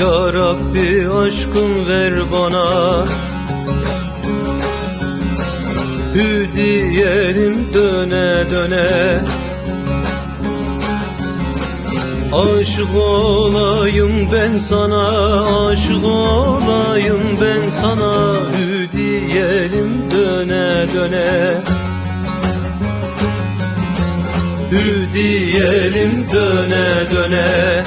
Ya Rabbi aşkın ver bana. Hü diyelim döne döne. Aşık olayım ben sana Aşık olayım ben sana. Hü diyelim döne döne. Hü diyelim döne döne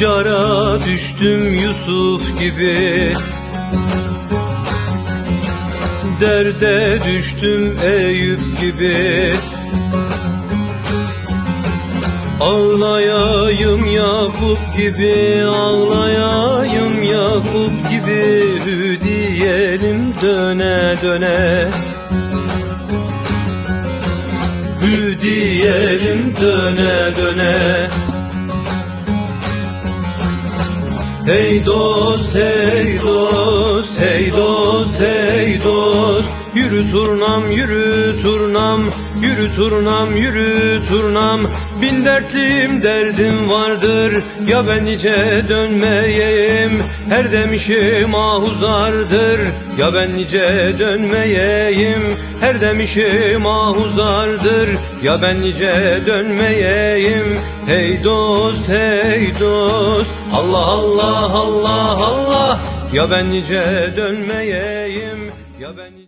Cara düştüm Yusuf gibi. Derde düştüm Eyüp gibi. Ağlayayım Yakup gibi Ağlayayım Yakup gibi. Hü diyelim döne döne. Hü diyelim döne döne Hey dost, hey dost, hey dost, hey Yürü turnam, yürü turnam, yürü turnam, yürü turnam. Bin dertlim derdim vardır, ya ben nice dönmeyeyim. Her demişim ahuzardır, ya ben nice dönmeyeyim. Her demişim ahuzardır, ya ben nice dönmeyeyim. Hey dost, hey dost, Allah Allah Allah Allah. Ya ben nice dönmeyeyim Ya ben